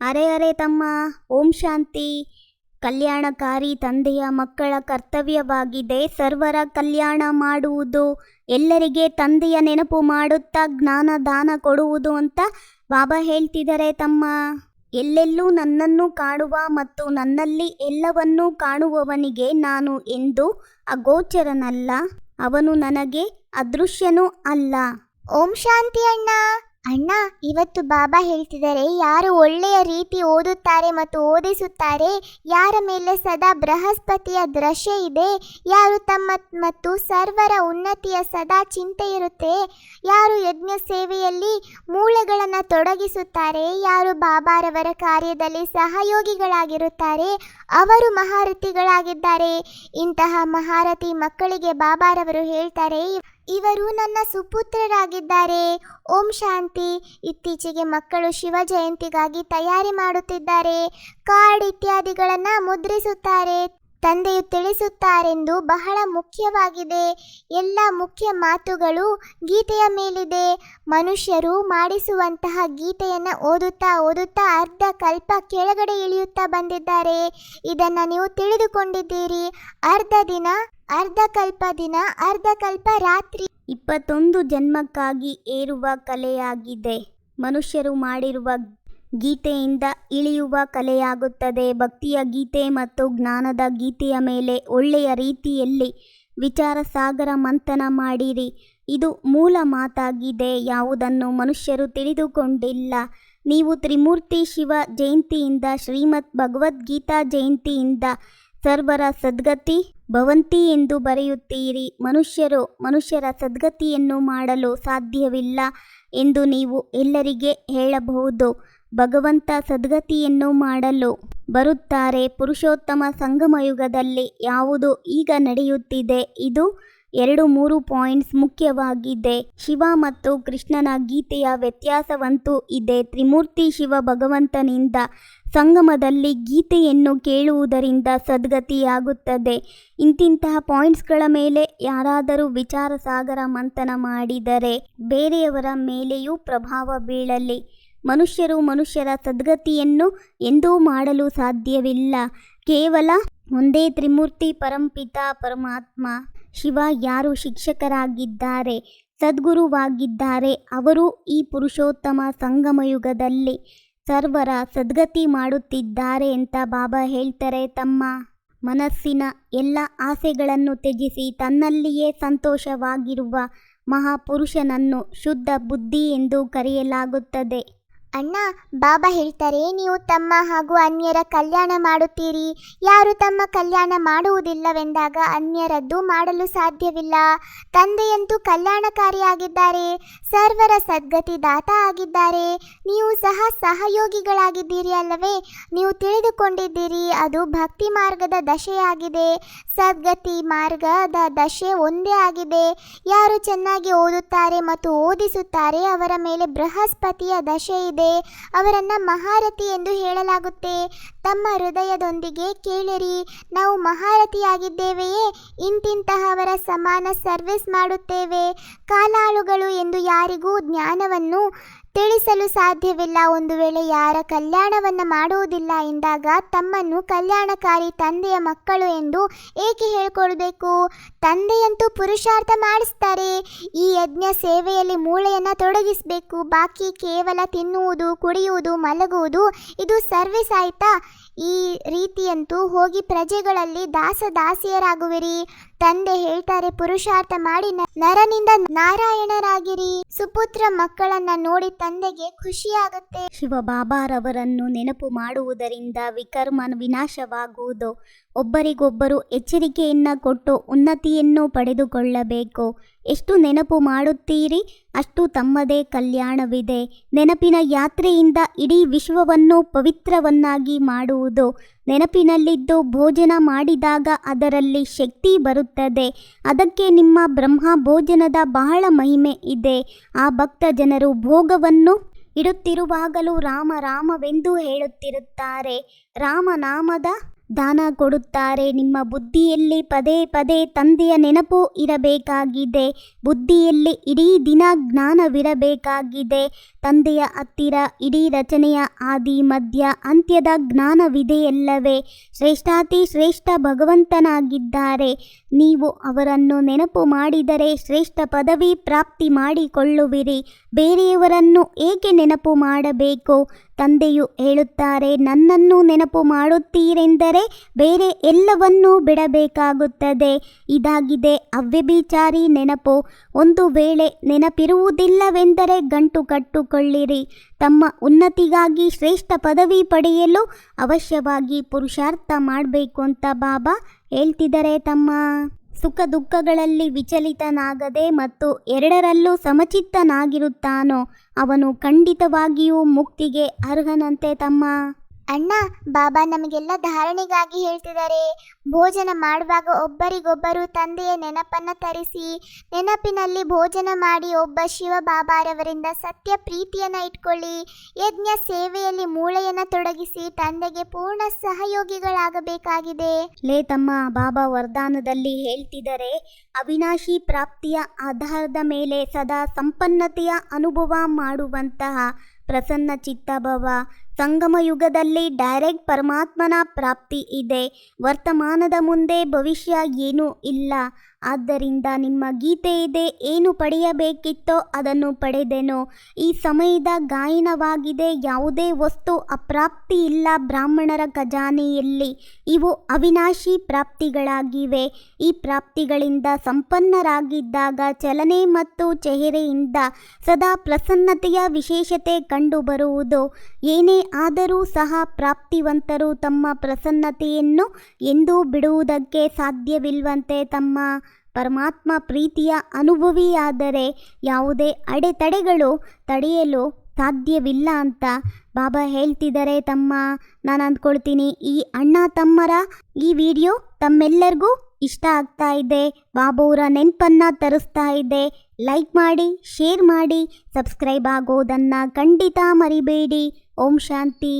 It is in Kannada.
ಅರೆ ಅರೆ ತಮ್ಮ, ಓಂ ಶಾಂತಿ. ಕಲ್ಯಾಣಕಾರಿ ತಂದೆಯ ಮಕ್ಕಳ ಕರ್ತವ್ಯವಾಗಿದೆ. ಸರ್ವರ ಕಲ್ಯಾಣ ಮಾಡುವುದು, ಎಲ್ಲರಿಗೆ ತಂದೆಯ ನೆನಪು ಮಾಡುತ್ತಾ ಜ್ಞಾನ ದಾನ ಕೊಡುವುದು ಅಂತ ಬಾಬಾ ಹೇಳ್ತಿದ್ದಾರೆ ತಮ್ಮ. ಎಲ್ಲೆಲ್ಲೂ ನನ್ನನ್ನು ಕಾಣುವ ಮತ್ತು ನನ್ನಲ್ಲಿ ಎಲ್ಲವನ್ನೂ ಕಾಣುವವನಿಗೆ ನಾನು ಎಂದು ಅಗೋಚರನಲ್ಲ. ಅವನು ನನಗೆ ಅದೃಶ್ಯನೂ ಅಲ್ಲ. ಓಂ ಶಾಂತಿ ಅಣ್ಣ. ಅಣ್ಣ, ಇವತ್ತು ಬಾಬಾ ಹೇಳ್ತಿದ್ದಾರೆ, ಯಾರು ಒಳ್ಳೆಯ ರೀತಿ ಓದುತ್ತಾರೆ ಮತ್ತು ಓದಿಸುತ್ತಾರೆ, ಯಾರ ಮೇಲೆ ಸದಾ ಬೃಹಸ್ಪತಿಯ ದೃಶ್ಯ ಇದೆ, ಯಾರು ತಮ್ಮ ಮತ್ತು ಸರ್ವರ ಉನ್ನತಿಯ ಸದಾ ಚಿಂತೆ ಇರುತ್ತೆ, ಯಾರು ಯಜ್ಞ ಸೇವೆಯಲ್ಲಿ ಮೂಳೆಗಳನ್ನು ತೊಡಗಿಸುತ್ತಾರೆ, ಯಾರು ಬಾಬಾರವರ ಕಾರ್ಯದಲ್ಲಿ ಸಹಯೋಗಿಗಳಾಗಿರುತ್ತಾರೆ, ಅವರು ಮಹಾರಥಿಗಳಾಗಿದ್ದಾರೆ. ಇಂತಹ ಮಹಾರಥಿ ಮಕ್ಕಳಿಗೆ ಬಾಬಾರವರು ಹೇಳ್ತಾರೆ ಇವರು ನನ್ನ ಸುಪುತ್ರರಾಗಿದ್ದಾರೆ. ಓಂ ಶಾಂತಿ. ಇತ್ತೀಚೆಗೆ ಮಕ್ಕಳು ಶಿವ ಜಯಂತಿಗಾಗಿ ತಯಾರಿ ಮಾಡುತ್ತಿದ್ದಾರೆ. ಕಾರ್ಡ್ ಇತ್ಯಾದಿಗಳನ್ನು ಮುದ್ರಿಸುತ್ತಾರೆ. ತಂದೆಯು ತಿಳಿಸುತ್ತಾರೆಂದು ಬಹಳ ಮುಖ್ಯವಾಗಿದೆ. ಎಲ್ಲ ಮುಖ್ಯ ಮಾತುಗಳು ಗೀತೆಯ ಮೇಲಿದೆ. ಮನುಷ್ಯರು ಮಾಡಿಸುವಂತಹ ಗೀತೆಯನ್ನು ಓದುತ್ತಾ ಓದುತ್ತಾ ಅರ್ಧ ಕಲ್ಪ ಕೆಳಗಡೆ ಇಳಿಯುತ್ತಾ ಬಂದಿದ್ದಾರೆ. ಇದನ್ನು ನೀವು ತಿಳಿದುಕೊಂಡಿದ್ದೀರಿ. ಅರ್ಧ ದಿನ ಅರ್ಧ ಕಲ್ಪ ದಿನ ಅರ್ಧ ಕಲ್ಪ ರಾತ್ರಿ. ಇಪ್ಪತ್ತೊಂದು ಜನ್ಮಕ್ಕಾಗಿ ಏರುವ ಕಲೆಯಾಗಿದೆ. ಮನುಷ್ಯರು ಮಾಡಿರುವ ಗೀತೆಯಿಂದ ಇಳಿಯುವ ಕಲೆಯಾಗುತ್ತದೆ. ಭಕ್ತಿಯ ಗೀತೆ ಮತ್ತು ಜ್ಞಾನದ ಗೀತೆಯ ಮೇಲೆ ಒಳ್ಳೆಯ ರೀತಿಯಲ್ಲಿ ವಿಚಾರ ಸಾಗರ ಮಂಥನ ಮಾಡಿರಿ. ಇದು ಮೂಲ ಮಾತಾಗಿದೆ. ಯಾವುದನ್ನು ಮನುಷ್ಯರು ತಿಳಿದುಕೊಂಡಿಲ್ಲ. ನೀವು ತ್ರಿಮೂರ್ತಿ ಶಿವ ಜಯಂತಿಯಿಂದ, ಶ್ರೀಮದ್ ಭಗವದ್ಗೀತಾ ಜಯಂತಿಯಿಂದ ಸರ್ವರ ಸದ್ಗತಿ ಭವಂತಿ ಎಂದು ಬರೆಯುತ್ತೀರಿ. ಮನುಷ್ಯರು ಮನುಷ್ಯರ ಸದ್ಗತಿಯನ್ನು ಮಾಡಲು ಸಾಧ್ಯವಿಲ್ಲ ಎಂದು ನೀವು ಎಲ್ಲರಿಗೆ ಹೇಳಬಹುದು. ಭಗವಂತ ಸದ್ಗತಿಯನ್ನು ಮಾಡಲು ಬರುತ್ತಾರೆ. ಪುರುಷೋತ್ತಮ ಸಂಗಮಯುಗದಲ್ಲಿ ಯಾವುದು ಈಗ ನಡೆಯುತ್ತಿದೆ? ಇದು ಎರಡು ಮೂರು ಪಾಯಿಂಟ್ಸ್ ಮುಖ್ಯವಾಗಿದೆ. ಶಿವ ಮತ್ತು ಕೃಷ್ಣನ ಗೀತೆಯ ವ್ಯತ್ಯಾಸವಂತೂ ಇದೆ. ತ್ರಿಮೂರ್ತಿ ಶಿವ ಭಗವಂತನಿಂದ ಸಂಗಮದಲ್ಲಿ ಗೀತೆಯನ್ನು ಕೇಳುವುದರಿಂದ ಸದ್ಗತಿಯಾಗುತ್ತದೆ. ಇಂತಿಂತಹ ಪಾಯಿಂಟ್ಸ್ಗಳ ಮೇಲೆ ಯಾರಾದರೂ ವಿಚಾರ ಸಾಗರ ಮಂಥನ ಮಾಡಿದರೆ ಬೇರೆಯವರ ಮೇಲೆಯೂ ಪ್ರಭಾವ ಬೀಳಲಿ. ಮನುಷ್ಯರು ಮನುಷ್ಯರ ಸದ್ಗತಿಯನ್ನು ಎಂದೂ ಮಾಡಲು ಸಾಧ್ಯವಿಲ್ಲ. ಕೇವಲ ಒಂದೇ ತ್ರಿಮೂರ್ತಿ ಪರಂಪಿತ ಪರಮಾತ್ಮ. ಶಿವ ಯಾರು ಶಿಕ್ಷಕರಾಗಿದ್ದಾರೆ, ಸದ್ಗುರುವಾಗಿದ್ದಾರೆ, ಅವರು ಈ ಪುರುಷೋತ್ತಮ ಸಂಗಮಯುಗದಲ್ಲಿ. ಸರ್ವರ ಸದ್ಗತಿ ಮಾಡುತ್ತಿದ್ದಾರೆ ಅಂತ ಬಾಬಾ ಹೇಳ್ತಾರೆ. ತಮ್ಮ ಮನಸ್ಸಿನ ಎಲ್ಲ ಆಸೆಗಳನ್ನು ತ್ಯಜಿಸಿ ತನ್ನಲ್ಲಿಯೇ ಸಂತೋಷವಾಗಿರುವ ಮಹಾಪುರುಷನನ್ನು ಶುದ್ಧ ಬುದ್ಧಿ ಎಂದು ಕರೆಯಲಾಗುತ್ತದೆ. ಅಣ್ಣ, ಬಾಬಾ ಹೇಳ್ತಾರೆ, ನೀವು ತಮ್ಮ ಹಾಗೂ ಅನ್ಯರ ಕಲ್ಯಾಣ ಮಾಡುತ್ತೀರಿ. ಯಾರು ತಮ್ಮ ಕಲ್ಯಾಣ ಮಾಡುವುದಿಲ್ಲವೆಂದಾಗ ಅನ್ಯರದ್ದು ಮಾಡಲು ಸಾಧ್ಯವಿಲ್ಲ. ತಂದೆಯಂತೂ ಕಲ್ಯಾಣಕಾರಿಯಾಗಿದ್ದಾರೆ, ಸರ್ವರ ಸದ್ಗತಿ ದಾತ ಆಗಿದ್ದಾರೆ. ನೀವು ಸಹ ಸಹಯೋಗಿಗಳಾಗಿದ್ದೀರಿ ಅಲ್ಲವೇ? ನೀವು ತಿಳಿದುಕೊಂಡಿದ್ದೀರಿ, ಅದು ಭಕ್ತಿ ಮಾರ್ಗದ ದಶೆಯಾಗಿದೆ. ಸದ್ಗತಿ ಮಾರ್ಗದ ದಶೆ ಒಂದೇ ಆಗಿದೆ. ಯಾರು ಚೆನ್ನಾಗಿ ಓದುತ್ತಾರೆ ಮತ್ತು ಓದಿಸುತ್ತಾರೆ, ಅವರ ಮೇಲೆ ಬೃಹಸ್ಪತಿಯ ದಶೆ ಇದೆ. ಅವರನ್ನ ಮಹಾರಥಿ ಎಂದು ಹೇಳಲಾಗುತ್ತೆ. ತಮ್ಮ ಹೃದಯದೊಂದಿಗೆ ಕೇಳಿರಿ. ನಾವು ಮಹಾರಥಿಯಾಗಿದ್ದೇವೆಯೇ. ಇಂತಿಂತಹವರ ಸಮಾನ ಸರ್ವಿಸ್ ಮಾಡುತ್ತೇವೆ. ಕಾಲಾಳುಗಳು ಎಂದು ಯಾರಿಗೂ ಜ್ಞಾನವನ್ನು ತಿಳಿಸಲು ಸಾಧ್ಯವಿಲ್ಲ. ಒಂದು ವೇಳೆ ಯಾರ ಕಲ್ಯಾಣವನ್ನು ಮಾಡುವುದಿಲ್ಲ ಎಂದಾಗ ತಮ್ಮನ್ನು ಕಲ್ಯಾಣಕಾರಿ ತಂದೆಯ ಮಕ್ಕಳು ಎಂದು ಏಕೆ ಹೇಳ್ಕೊಳ್ಬೇಕು? ತಂದೆಯಂತೂ ಪುರುಷಾರ್ಥ ಮಾಡಿಸ್ತಾರೆ. ಈ ಯಜ್ಞ ಸೇವೆಯಲ್ಲಿ ಮೂಳೆಯನ್ನು ತೊಡಗಿಸಬೇಕು. ಬಾಕಿ ಕೇವಲ ತಿನ್ನುವುದು, ಕುಡಿಯುವುದು, ಮಲಗುವುದು, ಇದು ಸರ್ವಿಸ್ ಆಯ್ತಾ ಈ ರೀತಿಯಂತೂ ಹೋಗಿ ಪ್ರಜೆಗಳಲ್ಲಿ ದಾಸ ದಾಸಿಯರಾಗುವಿರಿ. ತಂದೆ ಹೇಳ್ತಾರೆ, ಪುರುಷಾರ್ಥ ಮಾಡಿ ನರನಿಂದ ನಾರಾಯಣರಾಗಿರಿ. ಸುಪುತ್ರ ಮಕ್ಕಳನ್ನ ನೋಡಿ ತಂದೆಗೆ ಖುಷಿಯಾಗುತ್ತೆ. ಶಿವ ಬಾಬಾರವರನ್ನು ನೆನಪು ಮಾಡುವುದರಿಂದ ವಿಕರ್ಮನ್ ವಿನಾಶವಾಗುವುದು. ಒಬ್ಬರಿಗೊಬ್ಬರು ಎಚ್ಚರಿಕೆಯನ್ನ ಕೊಟ್ಟು ಉನ್ನತಿಯನ್ನು ಪಡೆದುಕೊಳ್ಳಬೇಕು. ಎಷ್ಟು ನೆನಪು ಮಾಡುತ್ತೀರಿ? ಅಷ್ಟು ತಮ್ಮದೇ ಕಲ್ಯಾಣವಿದೆ. ನೆನಪಿನ ಯಾತ್ರೆಯಿಂದ ಇಡೀ ವಿಶ್ವವನ್ನು ಪವಿತ್ರವನ್ನಾಗಿ ಮಾಡುವುದು. ನೆನಪಿನಲ್ಲಿದ್ದು ಭೋಜನ ಮಾಡಿದಾಗ ಅದರಲ್ಲಿ ಶಕ್ತಿ ಬರುತ್ತದೆ. ಅದಕ್ಕೆ ನಿಮ್ಮ ಬ್ರಹ್ಮ ಭೋಜನದ ಬಹಳ ಮಹಿಮೆ ಇದೆ. ಆ ಭಕ್ತ ಜನರು ಭೋಗವನ್ನು ಇಡುತ್ತಿರುವಾಗಲೂ ರಾಮ ರಾಮವೆಂದು ಹೇಳುತ್ತಿರುತ್ತಾರೆ. ರಾಮನಾಮದ ದಾನ ಕೊಡುತ್ತಾರೆ. ನಿಮ್ಮ ಬುದ್ಧಿಯಲ್ಲಿ ಪದೇ ಪದೇ ತಂದೆಯ ನೆನಪು ಇರಬೇಕಾಗಿದೆ. ಬುದ್ಧಿಯಲ್ಲಿ ಇಡೀ ದಿನ ಜ್ಞಾನವಿರಬೇಕಾಗಿದೆ. ತಂದೆಯ ಹತ್ತಿರ ಇಡೀ ರಚನೆಯ ಆದಿ, ಮಧ್ಯ, ಅಂತ್ಯದ ಜ್ಞಾನವಿದೆಯಲ್ಲವೇ? ಶ್ರೇಷ್ಠಾತಿ ಶ್ರೇಷ್ಠ ಭಗವಂತನಾಗಿದ್ದಾರೆ. ನೀವು ಅವರನ್ನು ನೆನಪು ಮಾಡಿದರೆ ಶ್ರೇಷ್ಠ ಪದವಿ ಪ್ರಾಪ್ತಿ ಮಾಡಿಕೊಳ್ಳುವಿರಿ. ಬೇರೆಯವರನ್ನು ಏಕೆ ನೆನಪು ಮಾಡಬೇಕು? ತಂದೆಯು ಹೇಳುತ್ತಾರೆ, ನನ್ನನ್ನು ನೆನಪು ಮಾಡುತ್ತೀರೆಂದರೆ ಬೇರೆ ಎಲ್ಲವನ್ನೂ ಬಿಡಬೇಕಾಗುತ್ತದೆ. ಇದಾಗಿದೆ ಅವ್ಯಭಿಚಾರಿ ನೆನಪು. ಒಂದು ವೇಳೆ ನೆನಪಿರುವುದಿಲ್ಲವೆಂದರೆ ಗಂಟು ಕಟ್ಟುಕೊಳ್ಳಿರಿ. ತಮ್ಮ ಉನ್ನತಿಗಾಗಿ ಶ್ರೇಷ್ಠ ಪದವಿ ಪಡೆಯಲು ಅವಶ್ಯವಾಗಿ ಪುರುಷಾರ್ಥ ಮಾಡಬೇಕು ಅಂತ ಬಾಬಾ ಹೇಳ್ತಿದ್ದಾರೆ ತಮ್ಮ. ಸುಖ ದುಃಖಗಳಲ್ಲಿ ವಿಚಲಿತನಾಗದೆ ಮತ್ತು ಎರಡರಲ್ಲೂ ಸಮಚಿತ್ತನಾಗಿರುತ್ತಾನೋ ಅವನು ಖಂಡಿತವಾಗಿಯೂ ಮುಕ್ತಿಗೆ ಅರ್ಹನಂತೆ ತಮ್ಮ. ಅಣ್ಣ, ಬಾಬಾ ನಮಗೆಲ್ಲ ಧಾರಣೆಗಾಗಿ ಹೇಳ್ತಿದ್ದಾರೆ. ಭೋಜನ ಮಾಡುವಾಗ ಒಬ್ಬರಿಗೊಬ್ಬರು ತಂದೆಯ ನೆನಪನ್ನ ತರಿಸಿ, ನೆನಪಿನಲ್ಲಿ ಭೋಜನ ಮಾಡಿ ಒಬ್ಬ ಶಿವ ಬಾಬಾರವರಿಂದ ಸತ್ಯ ಪ್ರೀತಿಯನ್ನ ಇಟ್ಕೊಳ್ಳಿ, ಯಜ್ಞ ಸೇವೆಯಲ್ಲಿ ಮೂಳೆಯನ್ನ ತೊಡಗಿಸಿ ತಂದೆಗೆ ಪೂರ್ಣ ಸಹಯೋಗಿಗಳಾಗಬೇಕಾಗಿದೆ. ಲೇ ತಮ್ಮ, ಬಾಬಾ ವರದಾನದಲ್ಲಿ ಹೇಳ್ತಿದ್ದಾರೆ, ಅವಿನಾಶಿ ಪ್ರಾಪ್ತಿಯ ಆಧಾರದ ಮೇಲೆ ಸದಾ ಸಂಪನ್ನತೆಯ ಅನುಭವ ಮಾಡುವಂತಹ ಪ್ರಸನ್ನ ಚಿತ್ತಭವ. ಸಂಗಮ ಯುಗದಲ್ಲಿ ಡೈರೆಕ್ಟ್ ಪರಮಾತ್ಮನ ಪ್ರಾಪ್ತಿ ಇದೆ. ವರ್ತಮಾನದ ಮುಂದೆ ಭವಿಷ್ಯ ಏನೂ ಇಲ್ಲ. ಆದ್ದರಿಂದ ನಿಮ್ಮ ಗೀತೆ ಇದೆ ಏನು ಪಡೆಯಬೇಕಿತ್ತೋ ಅದನ್ನು ಪಡೆದೆನು. ಈ ಸಮಯದ ಗಾಯನವಾಗಿದೆ, ಯಾವುದೇ ವಸ್ತು ಅಪ್ರಾಪ್ತಿ ಇಲ್ಲ ಬ್ರಾಹ್ಮಣರ ಖಜಾನೆಯಲ್ಲಿ. ಇವು ಅವಿನಾಶಿ ಪ್ರಾಪ್ತಿಗಳಾಗಿವೆ. ಈ ಪ್ರಾಪ್ತಿಗಳಿಂದ ಸಂಪನ್ನರಾಗಿದ್ದಾಗ ಚಲನೆ ಮತ್ತು ಚೆಹರೆಯಿಂದ ಸದಾ ಪ್ರಸನ್ನತೆಯ ವಿಶೇಷತೆ ಕಂಡುಬರುವುದು. ಏನೇ ಆದರೂ ಸಹ ಪ್ರಾಪ್ತಿವಂತರು ತಮ್ಮ ಪ್ರಸನ್ನತೆಯನ್ನು ಎಂದೂ ಬಿಡುವುದಕ್ಕೆ ಸಾಧ್ಯವಿಲ್ವಂತೆ ತಮ್ಮ ಪರಮಾತ್ಮ ಪ್ರೀತಿಯ ಅನುಭವಿಯಾದರೆ ಯಾವುದೇ ಅಡೆತಡೆಗಳು ತಡೆಯಲು ಸಾಧ್ಯವಿಲ್ಲ ಅಂತ ಬಾಬಾ ಹೇಳ್ತಿದ್ದಾರೆ. ತಮ್ಮ, ನಾನು ಅಂದ್ಕೊಳ್ತೀನಿ, ಈ ಅಣ್ಣ ತಮ್ಮರ ಈ ವಿಡಿಯೋ ತಮ್ಮೆಲ್ಲರಿಗೂ ಇಷ್ಟ ಆಗ್ತಾ ಇದೆ. ಬಾಬುವರ ನೆನಪನ್ನು ತರಿಸ್ತಾ ಇದೆ. ಲೈಕ್ ಮಾಡಿ, ಶೇರ್ ಮಾಡಿ, ಸಬ್ಸ್ಕ್ರೈಬ್ ಆಗೋದನ್ನು ಖಂಡಿತ ಮರಿಬೇಡಿ. ಓಂ ಶಾಂತಿ.